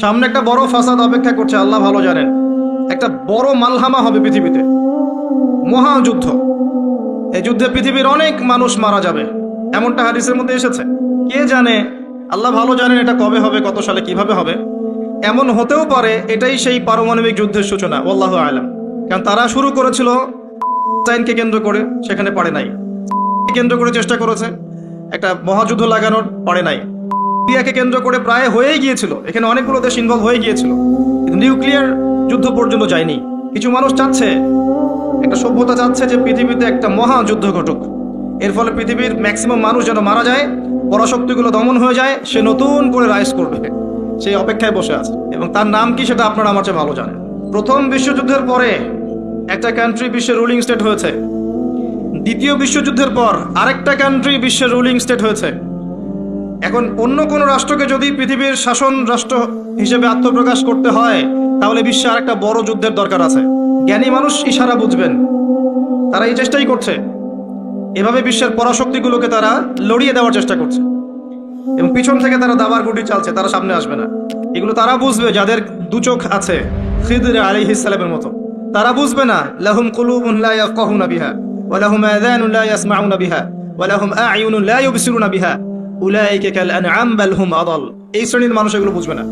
সামনে একটা বড় ফাসাদ অপেক্ষা করছে, আল্লাহ ভালো জানেন। একটা বড় মালহামা হবে পৃথিবীতে। মহাযুদ্ধ এই যুদ্ধে পৃথিবীর অনেক মানুষ মারা যাবে। এমনটা হাদিসের মধ্যে এসেছে। কে জানে, আল্লাহ ভালো জানেন এটা কবে হবে, কত সালে কীভাবে হবে। এমন হতেও পারে, এটাই সেই পারমাণবিক যুদ্ধের সূচনা আল্লাহ আলম। কারণ তারা শুরু করেছিল চাইনকে কেন্দ্র করে, সেখানে পারে নাই। কেন্দ্র করে চেষ্টা করেছে। একটা মহাযুদ্ধ লাগানোর, পারে নাই। ইন্ডিয়াকে কেন্দ্র করে প্রায় হয়েই গিয়েছিল। এখানে অনেকগুলো দেশ ইনভলভ হয়ে গিয়েছিল। কিন্তু নিউক্লিয়ার যুদ্ধ পর্যন্ত যায়নি। কিছু মানুষ চাচ্ছে, একটা সভ্যতা চাচ্ছে যে পৃথিবীতে একটা মহা যুদ্ধ ঘটুক। এর ফলে পৃথিবীর ম্যাক্সিমাম মানুষ যেন মারা যায়, পরাশক্তিগুলো দমন হয়ে যায়, সে নতুন করে রাইজ করবে। সেই অপেক্ষায় বসে আছে। এবং তার নাম কি সেটা আপনারা আমার চেয়ে ভালো জানেন। প্রথম বিশ্বযুদ্ধের পরে একটা কান্ট্রি বিশ্বের রুলিং স্টেট হয়েছে। দ্বিতীয় বিশ্বযুদ্ধের পর আরেকটা কান্ট্রি বিশ্বের রুলিং স্টেট হয়েছে। এখন অন্য কোনো রাষ্ট্রকে যদি পৃথিবীর শাসন রাষ্ট্র হিসেবে আত্মপ্রকাশ করতে হয়, তাহলে বিশ্বে আর একটা বড় যুদ্ধের দরকার আছে। জ্ঞানী মানুষ ইশারা বুঝবেন। তারা এই চেষ্টাই করছে। এভাবে বিশ্বের পরাশক্তিগুলোকে তারা লড়িয়ে দেওয়ার চেষ্টা করছে। এবং পিছন থেকে তারা দাবার গুটি চালছে, তারা সামনে আসবে না। এগুলো তারা বুঝবে, যাদের দু চোখ আছে, খিদরে আলী ইসলামের মতো। তারা বুঝবে না, লাহুম ইয়াফকাহুনা বিহা, ওয়া লাহুম আযানুন লা ইয়াসমাউনা বিহা, ওয়া লাহুম আ'য়ুনুন লা ইউবসিরুনা বিহা। উলাইকা কাল আনআম বাল হুম আদাল। এই শ্রেণির মানুষ এগুলো বুঝবে না।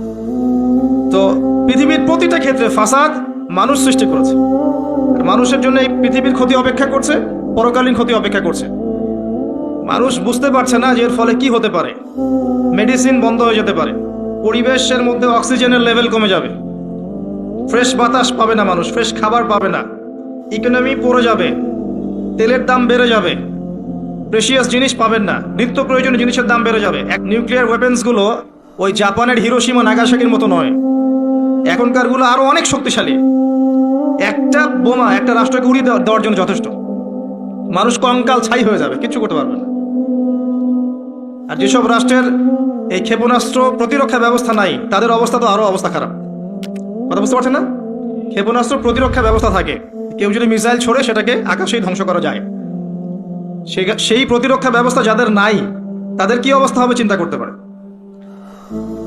তো পৃথিবীর প্রতিটা ক্ষেত্রে ফাসাদ মানুষ সৃষ্টি করেছে। মানুষের জন্য এই পৃথিবীর ক্ষতি অপেক্ষা করছে, পরকালীন ক্ষতি অপেক্ষা করছে। মানুষ বুঝতে পারছে না যে এর ফলে কি হতে পারে। মেডিসিন বন্ধ হয়ে যেতে পারে। পরিবেশের মধ্যে অক্সিজেনের লেভেল কমে যাবে। ফ্রেশ বাতাস পাবে না মানুষ, ফ্রেশ খাবার পাবে না। ইকোনমি পড়ে যাবে। তেলের দাম বেড়ে যাবে। প্রেশিয়াস জিনিস পাবেন না। নিত্য প্রয়োজনীয় জিনিসের দাম বেড়ে যাবে। এক নিউক্লিয়ার ওয়েপেন্সগুলো ওই জাপানের হিরোসীমা নাগাসাকির মতো নয়। এখনকারগুলো আরও অনেক শক্তিশালী। একটা বোমা একটা রাষ্ট্রকে উড়িয়ে দেওয়ার জন্য যথেষ্ট। মানুষ কঙ্কাল ছাই হয়ে যাবে, কিচ্ছু করতে পারবে না। আর যেসব রাষ্ট্রের এই ক্ষেপণাস্ত্র প্রতিরক্ষা ব্যবস্থা নাই, তাদের অবস্থা তো আরও অবস্থা খারাপ। কথা বুঝতে পারছেন না? ক্ষেপণাস্ত্র প্রতিরক্ষা ব্যবস্থা থাকে। কেউ যদি মিসাইল ছড়ে, সেটাকে আকাশেই ধ্বংস করা যায়। সেই প্রতিরক্ষা ব্যবস্থা যাদের নাই, তাদের কি অবস্থা হবে চিন্তা করতে পারে?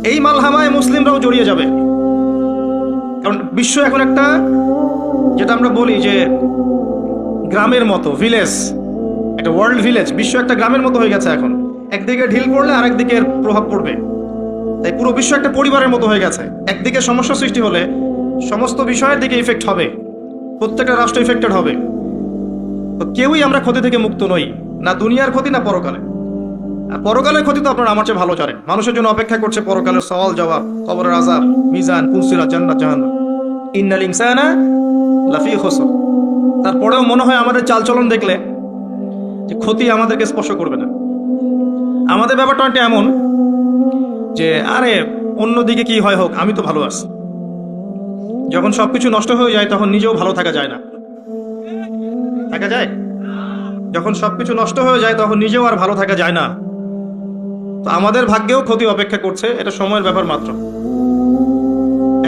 এই মালহামায় মুসলিমরাও জড়িয়ে যাবে। কারণ বিশ্ব এখন একটা, যেটা আমরা বলি যে গ্রামের মতো ভিলেজ একটা ওয়ার্ল্ড ভিলেজ বিশ্ব একটা গ্রামের মতো হয়ে গেছে এখন। একদিকে ঢিল পড়লে আরেকদিকে এর প্রভাব পড়বে। তাই পুরো বিশ্ব একটা পরিবারের মতো হয়ে গেছে। একদিকে সমস্যা সৃষ্টি হলে সমস্ত বিষয়ের দিকে ইফেক্ট হবে। প্রত্যেকটা রাষ্ট্র ইফেক্টেড হবে। তো কেউই আমরা ক্ষতি থেকে মুক্ত নই, না দুনিয়ার ক্ষতি, না পরকালে। পরকালের ক্ষতি তো আপনারা আমার চেয়ে ভালো জানেন। মানুষের জন্য অপেক্ষা করছে পরকালের সওয়াল, জবাব, কবরের আজাব মিজান কুলসিরা জান্নাত, জাহান্নাম। ইন্নাল ইনসানা লাফি খুসর। তারপরেও মনে হয় আমাদের চালচলন দেখলে যে ক্ষতি আমাদেরকে স্পর্শ করবে না। আমাদের ব্যাপারটা অনেকটা এমন যে, আরে, অন্যদিকে কি হয় হোক, আমি তো ভালো আছি। যখন সবকিছু নষ্ট হয়ে যায়, তখন নিজেও ভালো থাকা যায় না। থাকা যায়? যখন সবকিছু নষ্ট হয়ে যায়, তখন নিজেও আর ভালো থাকা যায় না। তো আমাদের ভাগ্যেও ক্ষতি অপেক্ষা করছে, এটা সময়ের ব্যাপার মাত্র।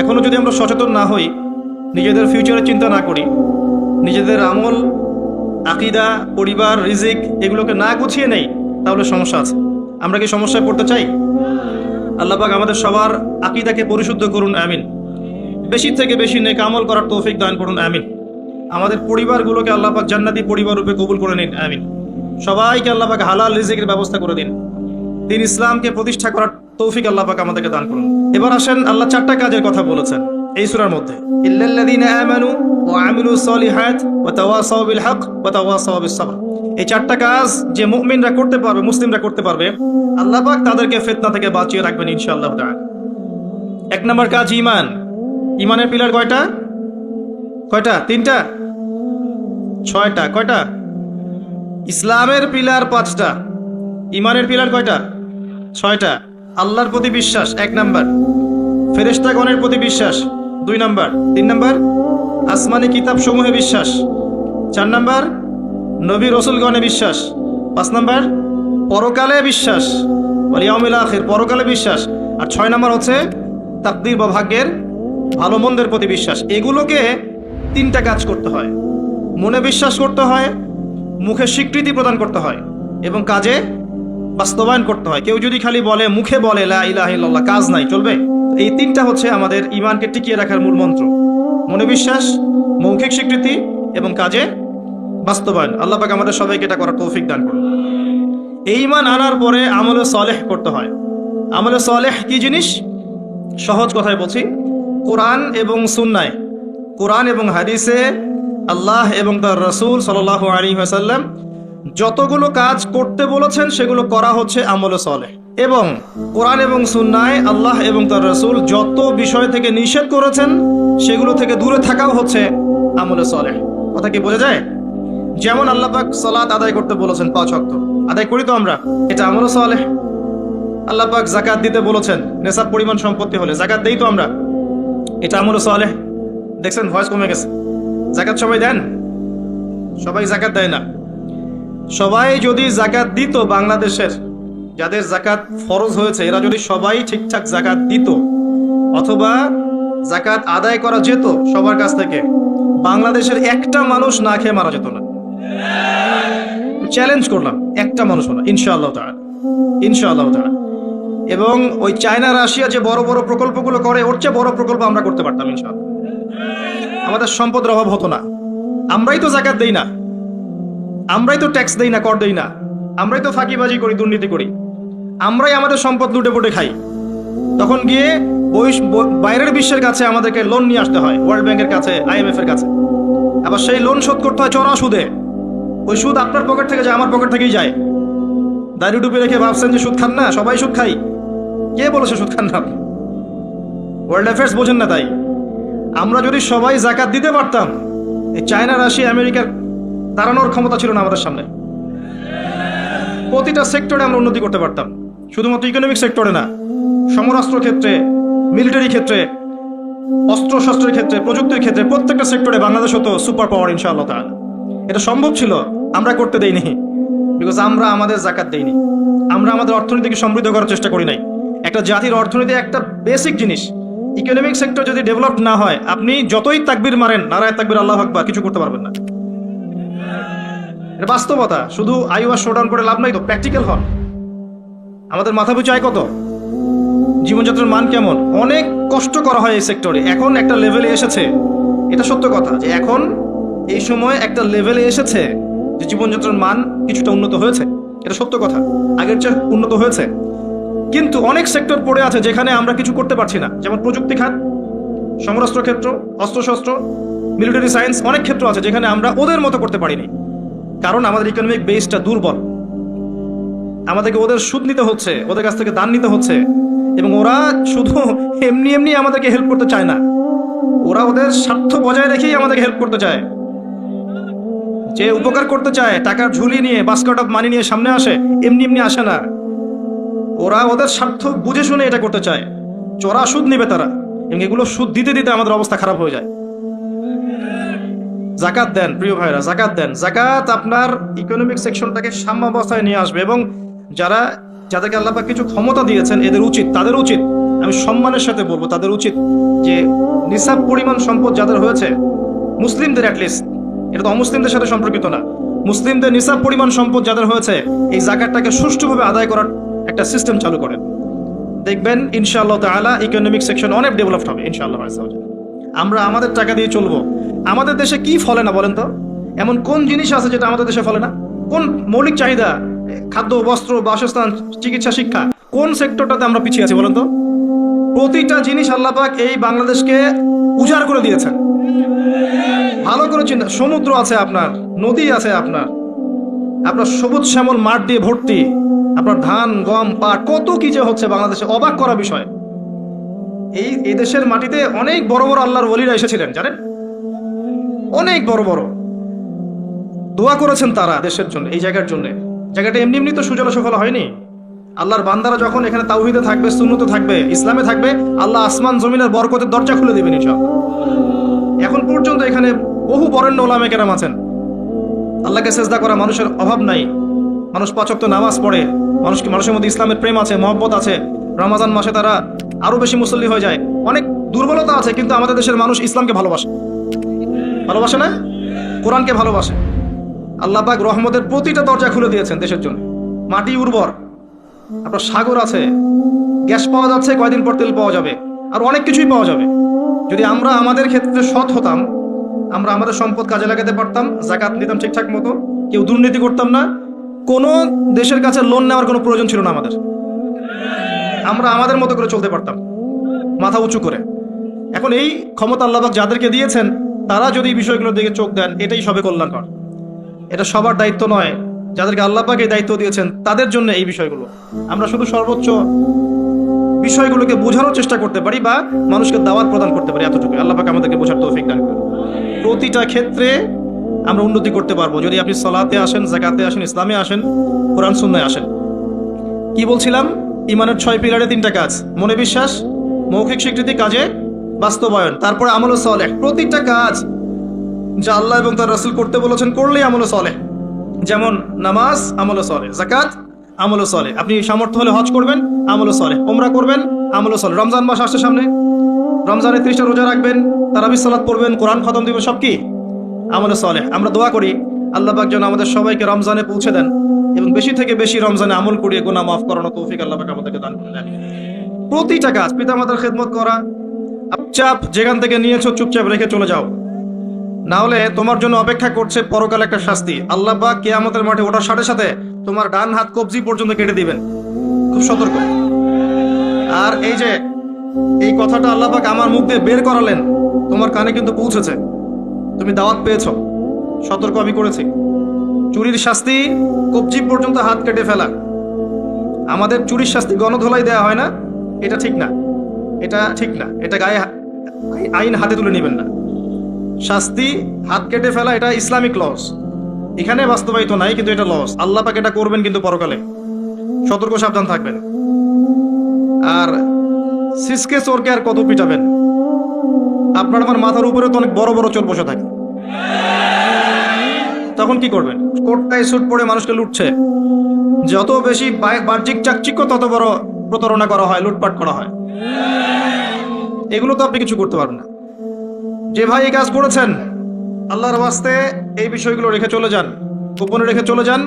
এখনও যদি আমরা সচেতন না হই, নিজেদের ফিউচারের চিন্তা না করি, নিজেদের আমল, আকিদা, পরিবার, রিজিক এগুলোকে না গুছিয়ে নেই, তাহলে সমস্যা আছে। আমরা কি সমস্যায় পড়তে চাই? আল্লাপাক আমাদের সবার আকিদাকে পরিশুদ্ধ করুন, আমিন। বেশি থেকে বেশি নেক আমল করার তৌফিক দান করুন, আমিন। আমাদের পরিবারগুলোকে আল্লাহ পাক জান্নাতি পরিবার রূপে কবুল করে নিন, আমিন। সবাইকে আল্লাহ পাক হালাল রিজিকের ব্যবস্থা করে দিন। দিন ইসলামকে প্রতিষ্ঠা করার তৌফিক আল্লাহ পাক আমাদেরকে দান করুন। এবার আসেন আল্লাহ চারটা কাজের কথা বলেছেন এই সূরার মধ্যে। এই চারটা কাজ যে মুমিনরা করতে পারবে, মুসলিমরা করতে পারবে, আল্লাহ পাক তাদেরকে ফিতনা থেকে বাঁচিয়ে রাখবেন ইনশাআল্লাহ এক নম্বর কাজ ইমান। ইমানের পিলার কয়টা? কয়টা? তিনটা? ছয়টা, কয়টা? ইসলামের পিলার পাঁচটা। ইমানের পিলার কয়টা? ছয়টা। আল্লাহর প্রতি বিশ্বাস, এক নাম্বার। ফেরেশতাগণের প্রতি বিশ্বাস, দুই নাম্বার। তিন নাম্বার? আসমানি কিতাব সমূহে বিশ্বাস, চার নাম্বার। নবী রসুলগণে বিশ্বাস, পাঁচ নাম্বার। পরকালে বিশ্বাস ইয়াউমিল পরকালে বিশ্বাস। আর ছয় নাম্বার হচ্ছে তাকদির বা ভাগ্যের ভালো মন্দের প্রতি বিশ্বাস। এগুলোকে তিনটা কাজ করতে হয়। মনে বিশ্বাস করতে হয়, মুখে স্বীকৃতি প্রদান করতে হয় এবং কাজে বাস্তবায়ন করতে হয়। কেউ যদি খালি বলে, মুখে বলে, লা ইলাহা কাজ নাই, চলবে? এই তিনটা হচ্ছে আমাদের ইমানকে টিকিয়ে রাখার মূল মন্ত্র। মনে বিশ্বাস, মৌখিক স্বীকৃতি এবং কাজে বাস্তবায়ন। আল্লাহ পাক আমাদের সবাইকে এটা করার তৌফিক দান করুন। এই ইমান আনার পরে আমলে সলেহ করতে হয়। আমলে সলেহ কি জিনিস? সহজ কথায় বলছি। কোরআন এবং সুন্নায়, কোরআন এবং হাদিসে আল্লাহ এবং তার রসুল সাল আলী যতগুলো কাজ করতে বলেছেন, সেগুলো করা হচ্ছে আমলে সলে এবং কোরআন এবং সুন্নায় আল্লাহ এবং তার রসুল যত বিষয় থেকে নিষেধ করেছেন, সেগুলো থেকে দূরে থাকাও হচ্ছে আমলে সলে কথা কি বোঝা যায়? যেমন আল্লাহ সালাত আদায় করতে বলেছেন পাঁচ অক্ত আদায় করি তো আমরা, এটা আমলে সলেহ। আল্লাহ পাক জাকাত দিতে বলেছেন, নেশাব, পরিমাণ, সম্পত্তি হলে জাকাত দেই তো আমরা। এটা আমলে সলেহ। দেখছেন, ভয়েস কমে গেছে। জাকাত সবাই দেন? সবাই জাকাত দেয় না। সবাই যদি জাকাত দিত বাংলাদেশের, যাদের জাকাত ফরজ হয়েছে, এরা যদি সবাই ঠিকঠাক জাকাত দিত, অথবা জাকাত আদায় করা যেত সবার কাছ থেকে, বাংলাদেশের একটা মানুষ না খেয়ে মারা যেত না। চ্যালেঞ্জ করলাম, একটা মানুষও না ইনশাআল্লাহ তাআলা, ইনশাআল্লাহ তারা এবং ওই চায়না রাশিয়া যে বড় বড় প্রকল্পগুলো করে, ওর চেয়ে বড় প্রকল্প আমরা করতে পারতাম, ইনশাআল্লাহ। আমাদের সম্পদের অভাব হতো না। আমরাই তো জাকাত দেই না। আমরাই তো ট্যাক্স দেই না, কর দেই না। আমরাই তো ফাঁকিবাজি করি, দুর্নীতি করি। আমরাই আমাদের সম্পদ লুটে পুটে খাই। তখন গিয়ে বাইরের বিশ্বের কাছে আমাদেরকে লোন নিয়ে আসতে হয় ওয়ার্ল্ড ব্যাংকের কাছে আইএমএফ এর কাছে। আবার সেই লোন শোধ করতে হয় চড়া সুদে। ওই সুদ আপনার পকেট থেকে যায়, আমার পকেট থেকেই যায়। দাড়ি ডুবে রেখে ভাবছেন যে সুদ খান না, সবাই সুদ খাই। কে বলেছে সুদ খান না ওয়ার্ল্ড অ্যাফেয়ার্স বোঝেন না তাই। আমরা যদি সবাই জাকাত দিতে পারতাম, এই চায়না, রাশিয়া আমেরিকার দাঁড়ানোর ক্ষমতা ছিল না আমাদের সামনে। প্রতিটা সেক্টরে আমরা উন্নতি করতে পারতাম। শুধুমাত্র ইকোনমিক সেক্টরে না, সমরাস্ত্র ক্ষেত্রে মিলিটারি ক্ষেত্রে অস্ত্র শস্ত্রের ক্ষেত্রে, প্রযুক্তির ক্ষেত্রে প্রত্যেকটা সেক্টরে বাংলাদেশ হতো সুপার পাওয়ার ইনশাআল্লাহ তাআলা। এটা সম্ভব ছিল, আমরা করতে দেইনি। বিকজ আমরা আমাদের জাকাত দেইনি। আমরা আমাদের অর্থনীতিকে সমৃদ্ধ করার চেষ্টা করি নাই। একটা জাতির অর্থনীতি একটা বেসিক জিনিস। ইকোনমিক সেক্টর যদি ডেভেলপ না হয়, আপনি যতই তাকবির মারেন, নারায় তাকবির, আল্লাহ আকবার, কিছু করতে পারবেন না। এটা বাস্তবতা, শুধু আইওয়ার শোডাউন করে লাভ নাই তো প্র্যাকটিক্যাল হন। আমাদের মাথা পিছু আয় কত? জীবনযাত্রার মান কেমন? অনেক কষ্ট করা হয় এই সেক্টরে এখন একটা লেভেলে এসেছে। এটা সত্য কথা যে এখন এই সময় একটা লেভেলে এসেছে যে জীবনযাত্রার মান কিছুটা উন্নত হয়েছে। এটা সত্য কথা। আগের চেয়ে উন্নত হয়েছে। কিন্তু অনেক সেক্টর পড়ে আছে যেখানে আমরা কিছু করতে পারছি না। যেমন প্রযুক্তি খাত, সমরাস্ত্র ক্ষেত্র, অস্ত্রশস্ত্র মিলিটারি সায়েন্স অনেক ক্ষেত্র আছে যেখানে আমরা ওদের মতো করতে পারিনি। কারণ আমাদের ইকোনমিক বেসটা দুর্বল। আমাদেরকে ওদের সুদ নিতে হচ্ছে, ওদের কাছ থেকে দান নিতে হচ্ছে। এবং ওরা শুধু এমনি এমনি আমাদেরকে হেল্প করতে চায় না। ওরা ওদের স্বার্থ বজায় রেখেই আমাদেরকে হেল্প করতে চায়। যে উপকার করতে চায়, টাকার ঝুলি নিয়ে বাস্কেট অফ মানি নিয়ে সামনে আসে, এমনি এমনি আসে না। ওরা ওদের স্বার্থ বুঝে শুনে এটা করতে চায়। চড়া সুদ নেবে তারা। এবং এগুলো সুদ দিতে দিতে আমাদের অবস্থা খারাপ হয়ে যায়। জাকাত দেন, প্রিয় ভাইরা, জাকাত দেন। জাকাত আপনার ইকোনমিক সেকশনটাকে সাম্যাবস্থায় নিয়ে আসবে এবং যারা, যাদেরকে আল্লাহ পাক কিছু ক্ষমতা দিয়েছেন, এদের উচিত, তাদের উচিত। আমি সম্মানের সাথে বলব, তাদের উচিত যে নিসাব পরিমাণ সম্পদ যাদের হয়েছে, মুসলিমদের অ্যাটলিস্ট এটা তো অমুসলিমদের সাথে সম্পর্কিত না। মুসলিমদের নিসাব পরিমাণ সম্পদ যাদের হয়েছে, এই জাকাতটাকে সুষ্ঠুভাবে আদায় করার একটা সিস্টেম চালু করেন। দেখবেন, ইনশাআল্লাহ তাআলা ইকোনমিক সেকশন অনেক ডেভেলপড হবে, ইনশাআল্লাহ আমরা আমাদের টাকা দিয়ে চলবো। আমাদের দেশে কি ফলে না বলেন তো? এমন কোন জিনিস আছে যেটা আমাদের দেশে ফলে না? কোন মৌলিক চাহিদা, খাদ্য, বস্ত্র, বাসস্থান, চিকিৎসা, শিক্ষা, কোন সেক্টরটাতে আমরা পিছিয়ে আছি বলেন তো? প্রতিটা জিনিস আল্লাহ পাক এই বাংলাদেশকে উজাড় করে দিয়েছেন। ভালো করে চিন্তা, সমুদ্র আছে আপনার, নদী আছে আপনার। আপনার সবুজ শ্যামল মাঠ দিয়ে ভর্তি। আপনার ধান, গম, পাট, কত কি যে হচ্ছে বাংলাদেশে অবাক করা বিষয়। এই এই দেশের মাটিতে অনেক বড় বড় আল্লাহর ওলিরা এসেছিলেন, জানেন? অনেক বড় বড়। দোয়া করেছেন তারা দেশের জন্য, এই জায়গার জন্য। জায়গাটা এমনি এমনি তো সুজলা সফল হয়নি। আল্লাহর বান্দারা যখন এখানে তাওহিদে থাকবে, সুন্নতে থাকবে, ইসলামে থাকবে, আল্লাহ আসমান জমিনের বরকতের দরজা খুলে দেবেন, ইনশাআল্লাহ। এখন পর্যন্ত এখানে বহু বরেণ্য ওলামে কেরাম আছেন। আল্লাহকে সেজদা করা মানুষের অভাব নাই। মানুষ পাচক তো নামাজ পড়ে। মানুষকে মানুষের মধ্যে ইসলামের প্রেম আছে, মহব্বত আছে। রমাজান মাসে তারা আরও বেশি মুসল্লি হয়ে যায়। অনেক দুর্বলতা আছে, কিন্তু আমাদের দেশের মানুষ ইসলামকে ভালোবাসে। ভালোবাসে না? কোরআনকে ভালোবাসে। আল্লাহ পাক রহমতের প্রতিটা দরজা খুলে দিয়েছেন দেশের জন্য। মাটি উর্বর। আপনার সাগর আছে। গ্যাস পাওয়া যাচ্ছে, কয়দিন পর তেল পাওয়া যাবে। আর অনেক কিছুই পাওয়া যাবে। যদি আমরা আমাদের ক্ষেত্রে সৎ হতাম, আমরা আমাদের সম্পদ কাজে লাগাতে পারতাম, জাকাত নিতাম ঠিকঠাক মতো, কেউ দুর্নীতি করতাম না কোনো দেশের কাছে লোন নেওয়ার কোনো প্রয়োজন ছিল না আমাদের। আমরা আমাদের মতো করে চলতে পারতাম, মাথা উঁচু করে। এখন এই ক্ষমতা আল্লাহবাক যাদেরকে দিয়েছেন, তারা যদি এই বিষয়গুলোর দিকে চোখ দেন, এটাই সবে কল্যাণকর। এটা সবার দায়িত্ব নয়, যাদেরকে আল্লাহবাক এই দায়িত্ব দিয়েছেন, তাদের জন্য এই বিষয়গুলো। আমরা শুধু সর্বোচ্চ বিষয়গুলোকে বোঝানোর চেষ্টা করতে পারি বা মানুষকে দাওয়াত প্রদান করতে পারি এতটুকু আল্লাহবাক আমাদেরকে বোঝার তৌফিক দান করুন। প্রতিটা ক্ষেত্রে আমরা উন্নতি করতে পারব। যদি আপনি সলাতে আসেন জাকাতে আসেন, ইসলামে আসেন, কোরআন, সুন্নায় আসেন। কি বলছিলাম? ইমানের ছয় পিলারে তিনটা কাজ। মনে বিশ্বাস, মৌখিক স্বীকৃতি কাজে বাস্তবায়ন, তারপরে আমল সলেহ। প্রতিটা কাজ যা আল্লাহ এবং তার রাসূল করতে বলেছেন, করলেই আমল সলেহ। যেমন নামাজ আমল সলে জাকাত আমল সলে আপনি সামর্থ্য হলে হজ করবেন আমল সলে ওমরা করবেন আমল সলে রমজান মাস আসছে সামনে। রমজানের ত্রিশটা রোজা রাখবেন, তারাবি সালাত পড়বেন, কোরআন খতম দিবেন, সব কি? আমলে সলে আমরা দোয়া করি, আল্লাহ পাক যেন আমাদের সবাইকে রমজানে পৌঁছে দেন এবং বেশি থেকে বেশি রমজানে আমল করিয়ে গোনা মাফ করানো তৌফিক আল্লাহ পাক আমাদেরকে দান করে দেন। প্রতিটা কাজ, পিতামাতার খেদমত করা চাপ যেখান থেকে নিয়েছো চুপচাপ রেখে চলে যাও। না হলে তোমার জন্য অপেক্ষা করছে পরকাল একটা শাস্তি। আল্লাহ পাক কেয়ামতের মাঠে ওঠার সাথে সাথে তোমার ডান হাত কবজি পর্যন্ত কেটে দিবেন। খুব সতর্ক। আর এই যে, এই কথাটা আল্লাহ পাক আমার মুখ দিয়ে বের করালেন, তোমার কানে কিন্তু পৌঁছেছে। তুমি দাওয়াত পেয়েছ। সতর্ক আমি করেছি। চুরির শাস্তি কবজি পর্যন্ত হাত কেটে ফেলা। আমাদের চুরির শাস্তি গণধোলাই দেওয়া হয় না। এটা ঠিক না। এটা ঠিক না। এটা গায়ে আইন হাতে তুলে নেবেন না। শাস্তি হাত কেটে ফেলা এটা ইসলামিক লস। এখানে বাস্তবায়িত নাই, কিন্তু এটা লস। আল্লাহ পাক এটা করবেন কিন্তু পরকালে। সতর্ক, সাবধান থাকবেন। আর সিসকে, চোরকে আর কত পিটাবেন? আপনার আমার মাথার উপরে তো অনেক বড় বড় চোর বসে থাকে। তখন কি করবেন? কোটটাই স্যুট পরে মানুষকে লুটছে। যত বেশি বাহ্যিক চাকচিক্য, তত বড় প্রতারণা করা হয়, লুটপাট করা হয়। এগুলো তো আপনি কিছু করতে পারবেন না। যে ভাই এই কাজ করেছেন, আল্লাহর বাস্তে এই বিষয়গুলো রেখে চলে যান, গোপনে রেখে চলে যান,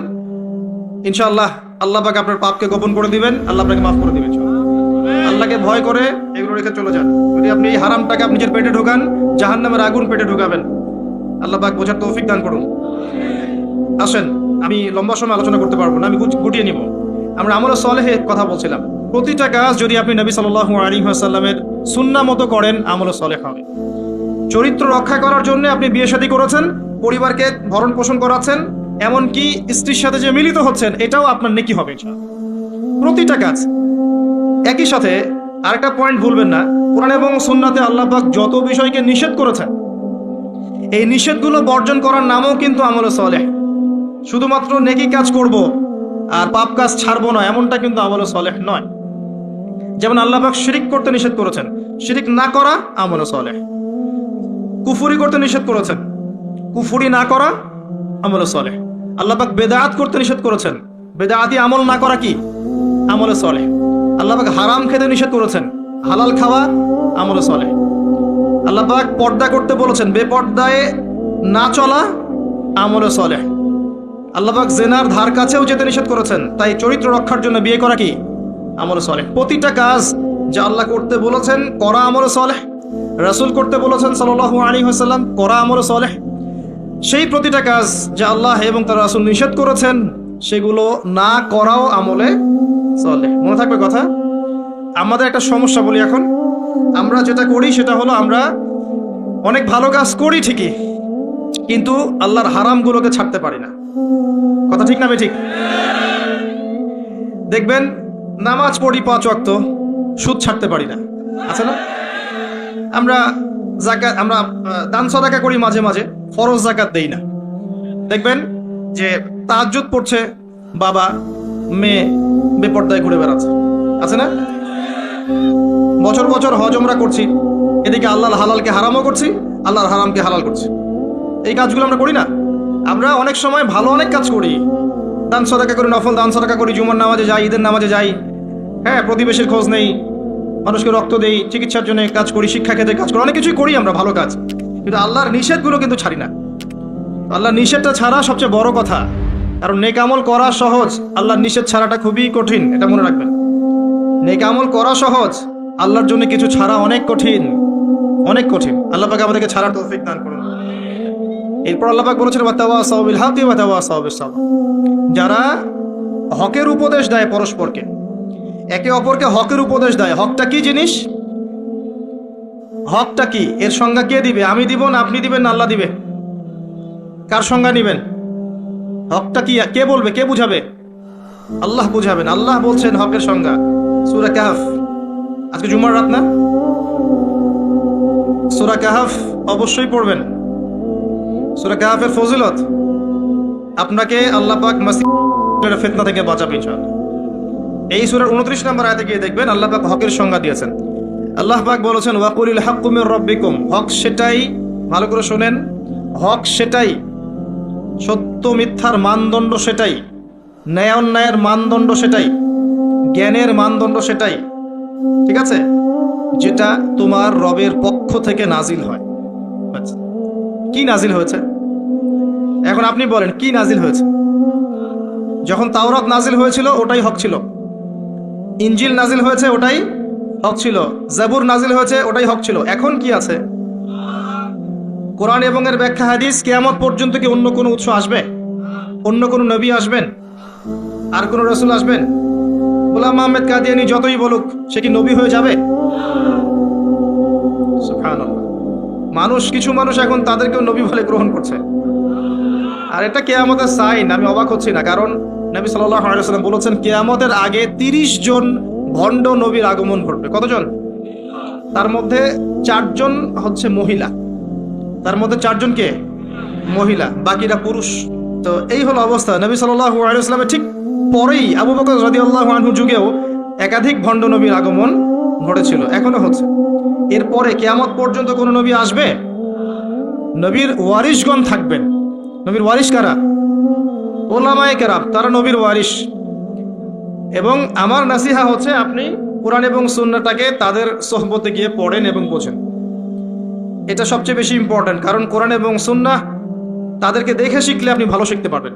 ইনশাআল্লাহ আল্লাহ পাক আপনার পাপকে গোপন করে দিবেন, আল্লাহ আপনাকে মাফ করে দিবেন আল্লাহকে ভয় করে এগুলো রেখে চলে যান। যদি আপনি এই হারামটাকে আপনি নিজের পেটে ঢোকান, জাহান্নামের আগুন পেটে ঢোকাবেন। আল্লাহ পাক বোঝার তৌফিক দান করুন। আসেন, আমি লম্বা সময় আলোচনা করতে পারব না, আমি গুটিয়ে নিব। আমরা আমল সলেহে কথা বলছিলাম। প্রতিটা কাজ যদি আপনি নবী আলাইহি ওয়াসাল্লামের সুন্নাহ মতো করেন, আমল সলেহ হবে। চরিত্র রক্ষা করার জন্য আপনি বিয়ে শাদী করেছেন, পরিবারকে ভরণ পোষণ করাচ্ছেন, এমনকি স্ত্রীর সাথে যে মিলিত হচ্ছেন, এটাও আপনার নেকি হবে প্রতিটা কাজ। একই সাথে আরেকটা পয়েন্ট ভুলবেন না, কোরআন এবং সুন্নাতে আল্লাহ যত বিষয়কে নিষেধ করেছেন এই নিষেধগুলো বর্জন করার নামও কিন্তু আমলে সলেহ। শুধুমাত্র নেকি কাজ করব আর পাপ কাজ ছাড়বো না, এমনটা কিন্তু আমলে সলেহ নয়। যেমন আল্লাহ পাক শিরিক করতে নিষেধ করেছেন, শিরিক না করা আমলে সলেহ। কুফুরি করতে নিষেধ করেছেন, কুফুরি না করা আমলে সলেহ। আল্লাহ পাক বেদাত করতে নিষেধ করেছেন বেদাতি আমল না করা কি? আমলে সলেহ। আল্লাহ পাক হারাম খেতে নিষেধ করেছেন, হালাল খাওয়া আমলে সলেহ। আল্লাহ পাক পর্দা করতে বলেছেন, বেপর্দায় না চলা আমলে সলেহ। আল্লাহ পাক জেনার ধার কাছেও যেতে নিষেধ করেছেন, তাই চরিত্র রক্ষার জন্য বিয়ে করা কি? আমলে সলেহ। প্রতিটা কাজ যা আল্লাহ করতে বলেছেন, করা আমলে সলেহ। রাসূল করতে বলেছেন সাল্লাল্লাহু আলাইহি ওয়াসাল্লাম, করা আমলে সলেহ। সেই প্রতিটা কাজ যা আল্লাহ এবং তার রাসূল নিষেধ করেছেন, সেগুলো না করাও আমলে সলেহ। মনে থাকবে কথা? আমাদের একটা সমস্যা বলি এখন। আমরা যেটা করি সেটা হলো আমরা অনেক ভালো কাজ করি ঠিকই, কিন্তু আল্লাহর হারামগুলোকে ছাড়তে পারি না। কথা ঠিক না ঠিক? দেখবেন নামাজ পড়ি পাঁচ ওয়াক্ত, সুদ ছাড়তে পারি না। আছে না? আমরা জাকাত আমরা দান সদাকা করি মাঝে মাঝে, ফরজ জাকাত দেই না। দেখবেন যে তাহাজ্জুদ পড়ছে, বাবা, মেয়ে, বেপর্দায় ঘুরে বেড়াচ্ছে। আছে না? বছর বছর হজ আমরা করছি। এদিকে আল্লাহ হালালকে হারামও করছি, আল্লাহর হারামকে হালাল করছি। এই কাজগুলো আমরা করি না। আমরা অনেক সময় ভালো অনেক কাজ করি। দান সদাকা করি, নফল দান সদাকা করি, জুমার নামাজে যাই, ঈদের নামাজে যাই। হ্যাঁ প্রতিবেশীর খোঁজ নেই, মানুষকে রক্ত দেই, চিকিৎসার জন্য কাজ করি, শিক্ষা ক্ষেত্রে কাজ করি, অনেক কিছুই করি আমরা, ভালো কাজ। কিন্তু আল্লাহর নিষেধগুলো কিন্তু ছাড়ি না। আল্লাহর নিষেধটা ছাড়া সবচেয়ে বড় কথা, কারণ নেকামল করা সহজ, আল্লাহর নিষেধ ছাড়াটা খুবই কঠিন, এটা মনে রাখবেন। নেক আমল করা সহজ আল্লাহর জন্য কিছু ছাড়া অনেক কঠিন অনেক কঠিন। আল্লাহ পাক আমাদেরকে ছাড়ার তৌফিক দান করুন। এরপর আল্লাহ পাক বলেছেন ওয়াতাওয়া সাওবিল হাতি ওয়াতাওয়া সাওবিস সাবর যারা হকের উপদেশ দেয় পরস্পরকে, একে অপরকে হকের উপদেশ দেয়। হকটা কি জিনিস? হকটা কি? এর সংজ্ঞা কে দিবে? আমি দিব না, আপনি দিবেন না, আল্লাহ দিবে। কার সংজ্ঞা নিবেন? হকটা কি? কে বলবে? কে বুঝাবে? আল্লাহ বুঝাবেন। আল্লাহ বলছেন হকের সংজ্ঞা। সুরা কাহাফ। আজকে জুমার রাত না? সুরা কাহাফ অবশ্যই পড়বেন। সুরা কাহাফের ফজিলত, আপনাকে আল্লাহ পাক মাসির ফিতনা থেকে বাঁচাবে ইনশাআল্লাহ। এই সুরার উনত্রিশ নম্বর আয়াতে গিয়ে দেখবেন আল্লাহ পাক হকের সংজ্ঞা দিয়েছেন। আল্লাহ পাক বলেছেন, ওয়াকুলিল হাক্কুমের রব্বিকুম হক সেটাই, ভালো করে শোনেন, হক সেটাই, সত্য মিথ্যার মানদণ্ড সেটাই, ন্যায় অন্যায়ের মানদণ্ড সেটাই, জ্ঞানের মানদণ্ড সেটাই ঠিক আছে? যেটা তোমার রবের পক্ষ থেকে নাজিল হয়। আচ্ছা। কি নাজিল হয়েছে? এখন আপনি বলেন, কি নাজিল হয়েছে? যখন তাওরাত নাজিল হয়েছিল, ওটাই হক ছিল। ইঞ্জিল নাজিল হয়েছে, ওটাই হক ছিল। জাবুর নাজিল হয়েছে, ওটাই হক ছিল। এখন কি আছে? কোরআন এবং এর ব্যাখ্যা হাদিস কেয়ামত পর্যন্ত কি অন্য কোনো উৎস আসবে? অন্য কোনো নবী আসবেন? আর কোনো রসুল আসবেন? গোলাম আহমেদ কাদিয়ানি যতই বলুক, সে কি নবী হয়ে যাবে? মানুষ, কিছু মানুষ এখন তাদেরকেও নবী বলে গ্রহণ করছে। আর এটা কেয়ামতের সাইন আমি অবাক হচ্ছি না, কারণ নবী সাল্লাম বলেছেন, কেয়ামতের আগে তিরিশ জন ভণ্ড নবীর আগমন ঘটবে। কতজন? তার মধ্যে চারজন হচ্ছে মহিলা। তার মধ্যে চারজন কে? মহিলা, বাকিরা পুরুষ। তো এই হলো অবস্থা। নবী সাল্লাহ সাল্লামের ঠিক পরেই আবু বকর রাদি আল্লাহ আনহু যুগেও একাধিক ভণ্ড নবীর আগমন ঘটেছিল, এখনও হচ্ছে। এরপরে কেয়ামত পর্যন্ত কোনো নবী আসবে? নবীর ওয়ারিশগণ থাকবেন। নবীর ওয়ারিশ কারা? ওলামায়ে কেরাম, তারা নবীর ওয়ারিশ। এবং আমার নাসিহা হচ্ছে আপনি কোরআন এবং সুন্নাটাকে তাদের সোহবতে গিয়ে পড়েন এবং বোঝেন। এটা সবচেয়ে বেশি ইম্পর্ট্যান্ট কারণ কোরআন এবং সুন্না তাদেরকে দেখে শিখলে আপনি ভালো শিখতে পারবেন।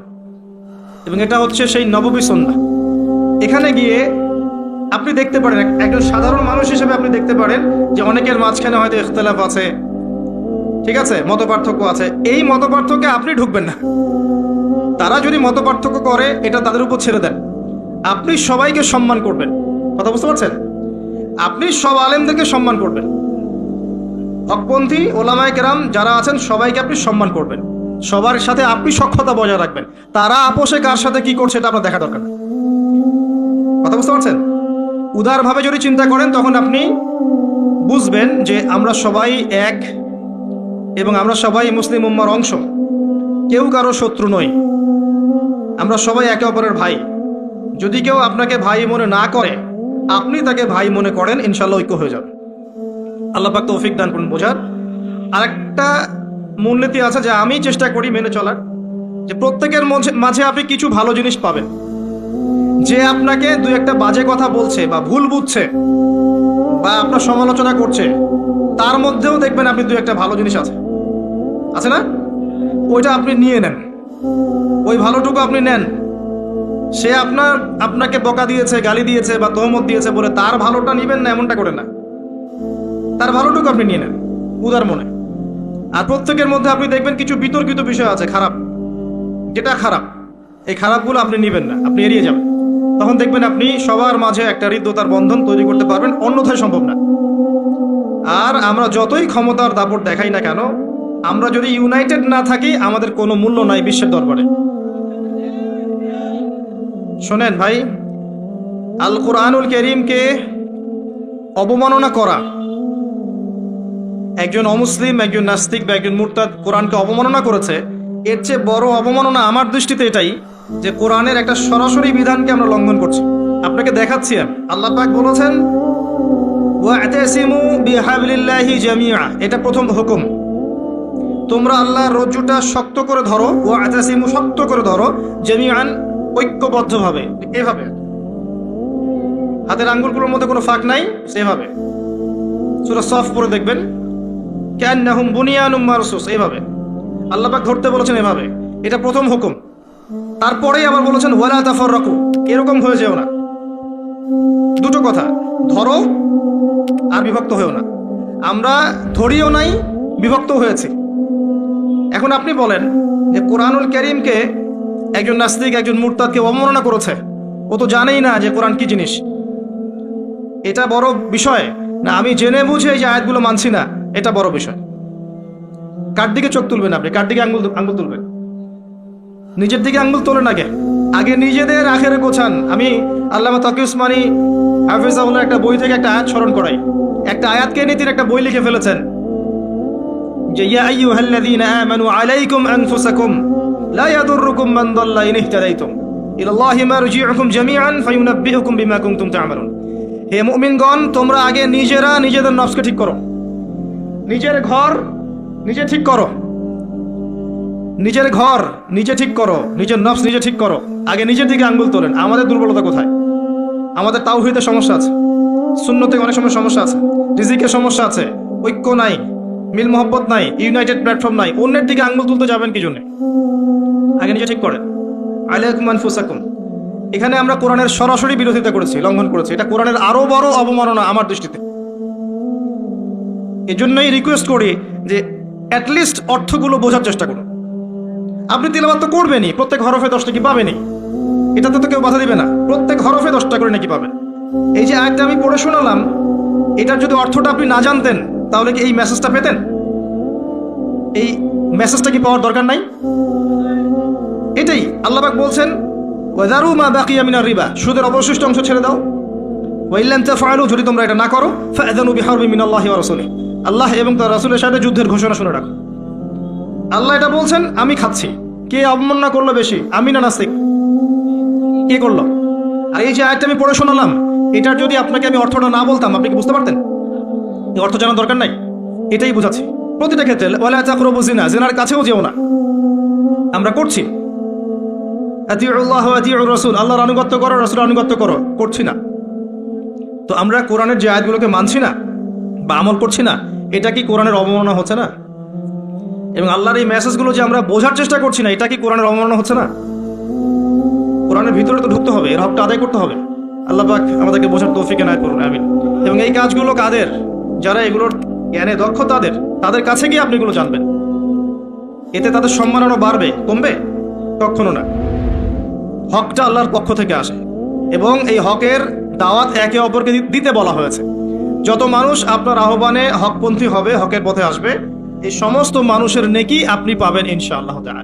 এবং এটা হচ্ছে সেই নববী সন্না এখানে গিয়ে আপনি দেখতে পারেন, এক- একজন সাধারণ মানুষ হিসেবে আপনি দেখতে পারেন যে অনেকের মাঝখানে হয়তো ইখতলাফ আছে, ঠিক আছে মত পার্থক্য আছে। এই মত পার্থক্যে আপনি ঢুকবেন না। তারা যদি মত পার্থক্য করে, এটা তাদের উপর ছেড়ে দেন। আপনি সবাইকে সম্মান করবেন। কথা বুঝতে পারছেন? আপনি সব আলেমদেরকে সম্মান করবেন। হকপন্থী, ওলামায় কেরাম যারা আছেন, সবাইকে আপনি সম্মান করবেন। সবার সাথে আপনি সক্ষতা বজায় রাখবেন। তারা আপোষে কার সাথে কি করছে এটা আপনার দেখা দরকার কথা বুঝতে পারছেন? উদারভাবে যদি চিন্তা করেন, তখন আপনি বুঝবেন যে আমরা সবাই এক এবং আমরা সবাই মুসলিম উম্মার অংশ। কেউ কারও শত্রু নই। আমরা সবাই একে অপরের ভাই। যদি কেউ আপনাকে ভাই মনে না করে, আপনি তাকে ভাই মনে করেন ইনশাল্লাহ ঐক্য হয়ে যাবে। আল্লাহ পাক তৌফিক দান করুন বোঝার। আরেকটা মূলনীতি আছে যে আমি চেষ্টা করি মেনে চলার, যে প্রত্যেকের মাঝে আপনি কিছু ভালো জিনিস পাবেন। যে আপনাকে দু একটা বাজে কথা বলছে বা ভুল বুঝছে বা আপনার সমালোচনা করছে, তার মধ্যেও দেখবেন আপনি দু একটা ভালো জিনিস আছে। আছে না? ওইটা আপনি নিয়ে নেন। ওই ভালোটুকু আপনি নেন। সে আপনার, আপনাকে বকা দিয়েছে, গালি দিয়েছে বা তহমত দিয়েছে বলে তার ভালোটা নিবেন না, এমনটা করে না। তার ভালোটুকু আপনি নিয়ে নেন, উদার মনে। আর প্রত্যেকের মধ্যে আপনি দেখবেন কিছু বিতর্কিত বিষয় আছে, খারাপ। যেটা খারাপ, এই খারাপগুলো আপনি নেবেন না, আপনি এড়িয়ে যাবেন। তখন দেখবেন আপনি সবার মাঝে একটা হৃদ্যতার বন্ধন তৈরি করতে পারবেন, অন্যথায় সম্ভব না। আর আমরা যতই ক্ষমতার দাপট দেখাই না কেন, আমরা যদি ইউনাইটেড না থাকি, আমাদের কোনো মূল্য নাই বিশ্বের দরবারে। শোনেন ভাই আল কোরআনুল করিমকে অবমাননা করা একজন অমুসলিম, একজন নাস্তিক বা একজন মুরতাদ কোরআনকে অবমাননা করেছে, এর চেয়ে বড় অবমাননা আমার দৃষ্টিতে এটাই যে কোরআনের একটা সরাসরি বিধানকে আমরা লঙ্ঘন করছি। আপনাকে দেখাচ্ছি আল্লাহ পাক বলেছেন এটা প্রথম হুকুম। তোমরা আল্লাহর রজ্জুটা শক্ত করে ধরো ও আতাসিমু শক্ত করে ধরো, জামিআন ঐক্যবদ্ধভাবে। এভাবে। হাতের আঙ্গুলগুলোর মধ্যে কোনো ফাঁক নাই, সেভাবে। সুরা সফ পরে দেখবেন। কেন নাহুম বুনিয়ানুম মারসুস এইভাবে আল্লাহ পাক ধরতে বলেছেন এভাবে। এটা প্রথম হুকুম। তারপরেই আবার বলেছেন, ওয়ালা তাফার রাখু এরকম হয়ে যেও না। দুটো কথা, ধরো আর বিভক্ত হয়েও না। আমরা ধরিও নাই বিভক্ত হয়েছি। এখন আপনি বলেন যে কোরআনুল করিমকে একজন নাস্তিক, একজন মুরতাদকে অবমাননা করেছে। ও তো জানেই না যে কোরআন কি জিনিস। এটা বড় বিষয়। না, আমি জেনে বুঝে এই যে আয়াতগুলো মানছি না। এটা বড় বিষয়। কার দিকে চোখ তুলবেন আপনি? কার দিকে আঙ্গুল আঙ্গুল তুলবেন? নিজের দিকে আঙ্গুল তোলেন আগে। আগে নিজেদের আখেরে গোছান। আমি আল্লামা তকি উসমানী হাফিজাউল্লাহ একটা বই থেকে একটা আয়াত স্মরণ করাই। একটা আয়াতকে নিয়ে তিনি একটা বই লিখে ফেলেছেন। যে, ইয়া আইয়ুহাল্লাযীনা আমানু আলাইকুম আনফুসাকুম, লা ইয়াদুররুকুম মান দাল্লা ইন ইহতাদাইতুম ইলাল্লাহি মারজিউকুম জামিআন ফায়ুনাব্বিউকুম বিমা কুনতুম তা'মালুন। হে মুমিনগণ, তোমরা আগে নিজেরা নিজেদের নফসকে ঠিক করো। নিজের ঘর নিজে ঠিক করো। নিজের ঘর নিজে ঠিক করো। নিজের নফস নিজে ঠিক করো। আগে নিজের দিকে আঙ্গুল তোলেন। আমাদের দুর্বলতা কোথায়? আমাদের তাও হইতে সমস্যা আছে। শূন্যতে অনেক সময় সমস্যা আছে। রিজিকের সমস্যা আছে। ঐক্য নাই। মিল মোহব্বত নাই। ইউনাইটেড প্ল্যাটফর্ম নাই। অন্যের দিকে আঙ্গুল তুলতে যাবেন কি জন্য? আগে নিজে ঠিক করেন। আলাইকুম ফুসাকুম এখানে আমরা কোরআনের সরাসরি বিরোধিতা করেছি, লঙ্ঘন করেছি। এটা কোরআনের আরও বড় অবমাননা আমার দৃষ্টিতে। এজন্যই রিকোয়েস্ট করি যে অ্যাটলিস্ট অর্থগুলো বোঝার চেষ্টা করুন। আপনি তিলাবাত তো করবেনই, প্রত্যেক হরফে দশটা কি পাবেনই? এটাতে তো কেউ বাধা দিবে না, প্রত্যেক হরফে দশটা করে নাকি পাবেন এই যে আয়টা আমি পড়ে শোনালাম, এটার যদি অর্থটা আপনি না জানতেন, তাহলে কি এই মেসেজটা পেতেন? এই মেসেজটা কি পাওয়ার দরকার নাই? এটাই আল্লাহবাক বলছেন, ওয়াদারু মা বাকিয়া মিনার রিবা সুদের অবশিষ্ট অংশ ছেড়ে দাও। ওয়াইল্লাম তাফআলু, যদি তোমরা এটা না করো, ফাআযানু বিহারবি মিনাল্লাহি ওয়া রাসূলি আল্লাহ এবং তার রাসূলের সাথে যুদ্ধের ঘোষণা শুনে রাখো। আল্লাহ এটা বলছেন, আমি খাচ্ছি। কে অবমাননা করল বেশি? আমি না নাস্তিক? কে করল? আর এই যে আয়টা আমি পড়ে শোনালাম, এটার যদি আপনাকে আমি অর্থটা না বলতাম, আপনি কি বুঝতে পারতেন? অর্থ জানার দরকার নাই। এটাই বুঝাচ্ছি। প্রতিটা ক্ষেত্রে, ওয়ালা চাকরবু জিনা জিনার কাছেও যেও না। আমরা করছি। রসুল, আল্লাহর আনুগত্য করো রসুল আনুগত্য করো। করছি না। তো আমরা কোরআনের যে আয়াতগুলোকে মানছি না, বা আমল করছি না এটা কি কোরআনের অবমাননা হচ্ছে না? এবং আল্লাহর এই মেসেজগুলো যে আমরা বোঝার চেষ্টা করছি না, এটা কি কোরআনের অবমাননা হচ্ছে না? কোরআনের ভিতরে তো ঢুকতে হবে, এর হকটা আদায় করতে হবে। আল্লাহ পাক আমাদেরকে বোঝার তৌফিক এনায়ত করুন, আমিন। এবং এই কাজগুলো কাদের? যারা এগুলোর জ্ঞানে দক্ষ তাদের তাদের কাছে গিয়ে আপনি এগুলো জানবেন। এতে তাদের সম্মান আরও বাড়বে, কমবে? কখনো না। হকটা আল্লাহর পক্ষ থেকে আসে। এবং এই হকের দাওয়াত একে অপরকে দিতে বলা হয়েছে। যত মানুষ আপনার আহ্বানে হকপন্থী হবে, হকের পথে আসবে, এই সমস্ত মানুষের নেকি আপনি পাবেন ইনশাআল্লাহ তাআলা।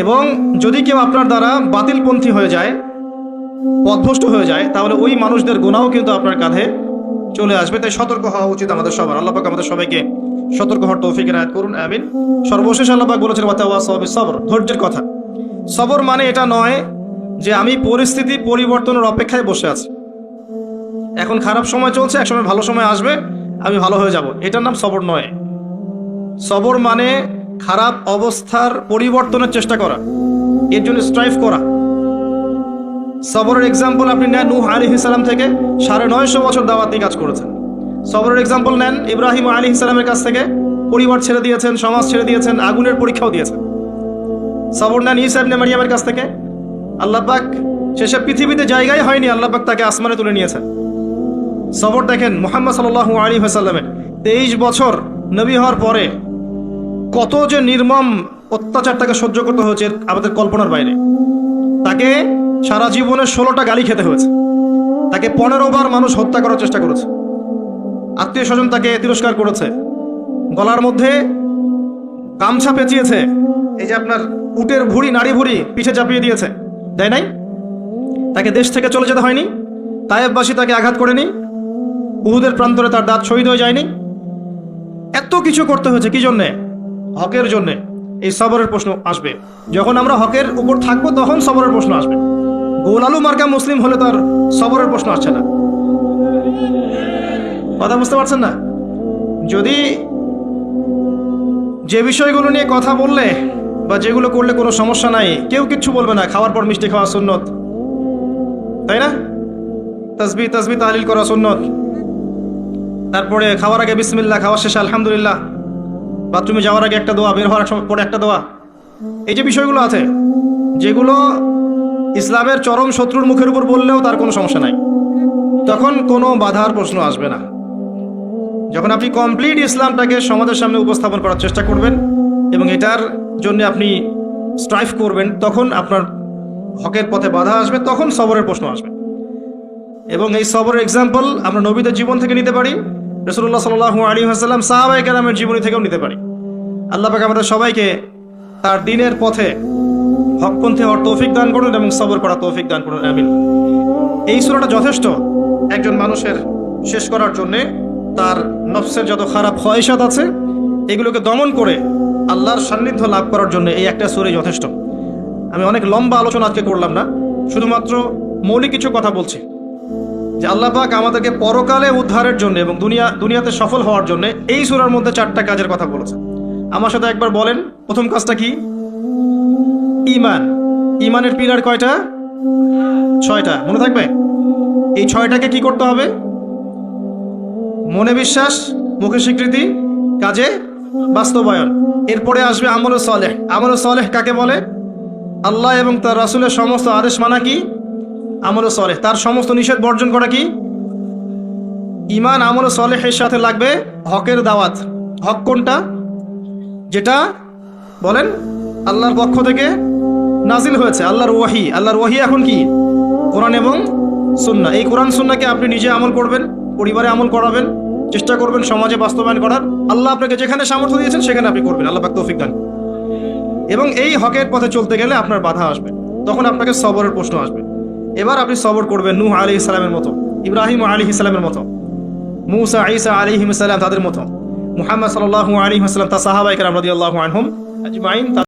এবং যদি কেউ আপনার দ্বারা বাতিলপন্থী হয়ে যায়, পথভ্রষ্ট হয়ে যায়, তাহলে ওই মানুষদের গুণাও কিন্তু আপনার কাঁধে চলে আসবে। তাই সতর্ক হওয়া উচিত আমাদের সবার। আল্লাহ আমাদের সবাইকে সতর্ক হওয়ার তৌফিক এনায়ত করুন, আমিন। সর্বশেষ আল্লাহ পাক বলেছেন সবর ধৈর্যের কথা। সবর মানে এটা নয় যে আমি পরিস্থিতি পরিবর্তনের অপেক্ষায় বসে আছি। এখন খারাপ সময় চলছে এক সময় ভালো সময় আসবে, আমি ভালো হয়ে যাব। এটার নাম সবর নয়। সবর মানে খারাপ অবস্থার পরিবর্তনের চেষ্টা করা। এর জন্য স্ট্রাইভ করা। সবরের এক্সাম্পল আপনি নেন নূহ আলী ইসলাম থেকে, সাড়ে নয়শো বছর দাওয়াতি কাজ করেছেন। সবরের এক্সাম্পল নেন ইব্রাহিম আলী ইসলামের কাছ থেকে, পরিবার ছেড়ে দিয়েছেন, সমাজ ছেড়ে দিয়েছেন, আগুনের পরীক্ষাও দিয়েছেন। সবর নেন ইসা ইবনে মারিয়ামের কাছ থেকে। আল্লাহ পাক শেষে পৃথিবীতে জায়গায় হয়নি, আল্লাহ পাক তাকে আসমানে তুলে নিয়েছেন। সবর দেখেন মোহাম্মদ সাল্লাহ আলী হাসাল্লামের তেইশ বছর নবী হওয়ার পরে কত যে নির্মম অত্যাচার তাকে সহ্য করতে হয়েছে আমাদের কল্পনার বাইরে। তাকে সারা জীবনে ষোলোটা গালি খেতে হয়েছে। তাকে পনেরো বার মানুষ হত্যা করার চেষ্টা করেছে। আত্মীয় স্বজন তাকে তিরস্কার করেছে। গলার মধ্যে গামছা পেঁচিয়েছে। এই যে আপনার উটের ভুড়ি, নাড়ি ভুড়ি পিছে চাপিয়ে দিয়েছে। তাই নাই? তাকে দেশ থেকে চলে যেতে হয়নি। তায়েববাসী তাকে আঘাত করেনি। উহুদের প্রান্তরে তার দাঁত শহীদ হয়ে যায়নি? এত কিছু করতে হয়েছে কি জন্যে? হকের জন্যে এই সবরের প্রশ্ন আসবে। যখন আমরা হকের উপর থাকব, তখন সবরের প্রশ্ন আসবে। গোল আলু মার্কা মুসলিম হলে তার সবরের প্রশ্ন আসছে না। কথা বুঝতে পারছেন না? যদি যে বিষয়গুলো নিয়ে কথা বললে বা যেগুলো করলে কোনো সমস্যা নাই, কেউ কিচ্ছু বলবে না, খাওয়ার পর মিষ্টি খাওয়া সুন্নত। তাই না? তসবি তসবি তাহলিল করা সুন্নত। তারপরে খাওয়ার আগে বিসমিল্লাহ খাওয়ার শেষে আলহামদুলিল্লাহ। বাথরুমে যাওয়ার আগে একটা দোয়া, বের হওয়ার পরে একটা দোয়া। এই যে বিষয়গুলো আছে, যেগুলো ইসলামের চরম শত্রুর মুখের উপর বললেও তার কোনো সমস্যা নাই। তখন কোনো বাধার প্রশ্ন আসবে না। যখন আপনি কমপ্লিট ইসলামটাকে সমাজের সামনে উপস্থাপন করার চেষ্টা করবেন এবং এটার জন্য আপনি স্ট্রাইভ করবেন, তখন আপনার হকের পথে বাধা আসবে, তখন সবরের প্রশ্ন আসবে। এবং এই সবরের এক্সাম্পল আমরা নবীদের জীবন থেকে নিতে পারি রসুল্লাহ সাল্লাহ আলী হাসাল্লাম সাহাবাই কালামের জীবনী থেকেও নিতে পারি। আল্লাহ পাক আমাদের সবাইকে তার দিনের পথে হকপন্থী হওয়ার তৌফিক দান করুন এবং সবর করা তৌফিক দান করুন, আমিন। এই সুরাটা যথেষ্ট একজন মানুষের শেষ করার জন্যে তার নফসের যত খারাপ খয়সাত আছে, এগুলোকে দমন করে আল্লাহর সান্নিধ্য লাভ করার জন্য এই একটা সুরে যথেষ্ট। আমি অনেক লম্বা আলোচনা আজকে করলাম না, শুধুমাত্র মৌলিক কিছু কথা বলছি। যে আল্লাহ পাক আমাদেরকে পরকালে উদ্ধারের জন্য এবং দুনিয়া, দুনিয়াতে সফল হওয়ার জন্য এই সুরার মধ্যে চারটা কাজের কথা বলেছেন। আমার সাথে একবার বলেন, প্রথম কাজটা কি? ইমান ইমানের পিলার কয়টা? ছয়টা। মনে থাকবে? এই ছয়টাকে কি করতে হবে? মনে বিশ্বাস মুখে স্বীকৃতি, কাজে বাস্তবায়ন। এরপরে আসবে আমল সলেহ। আমল সলেহ কাকে বলে? আল্লাহ এবং তার রাসুলের সমস্ত আদেশ মানা কি? আমল সলেহ। তার সমস্ত নিষেধ বর্জন করা কি? ইমান আমল সলেহের সাথে লাগবে হকের দাওয়াত। হক কোনটা? যেটা, বলেন, আল্লাহর পক্ষ থেকে নাজিল হয়েছে, আল্লাহর ওয়াহি। আল্লাহর ওয়াহি এখন কি? কোরআন এবং সুন্না এই কোরআন সুন্নাকে আপনি নিজে আমল করবেন, পরিবারে আমল করাবেন, চেষ্টা করবেন সমাজে বাস্তবায়ন করার। আল্লাহ আপনাকে যেখানে সামর্থ্য দিয়েছেন, সেখানে আপনি করবেন। আল্লাহ পাক তৌফিক দান। এবং এই হকের পথে চলতে গেলে আপনার বাধা আসবে। তখন আপনাকে সবরের প্রশ্ন আসবে। এবার আপনি সবর করবেন নূহ আলী ইসলামের মতো, ইব্রাহিম আলী ইসলামের মতো, মুসা ইসা আলী ইসলাম তাদের মতো, মুহাম্মদ সাল্লাহ আলী ইসলাম তা সাহাবাইকার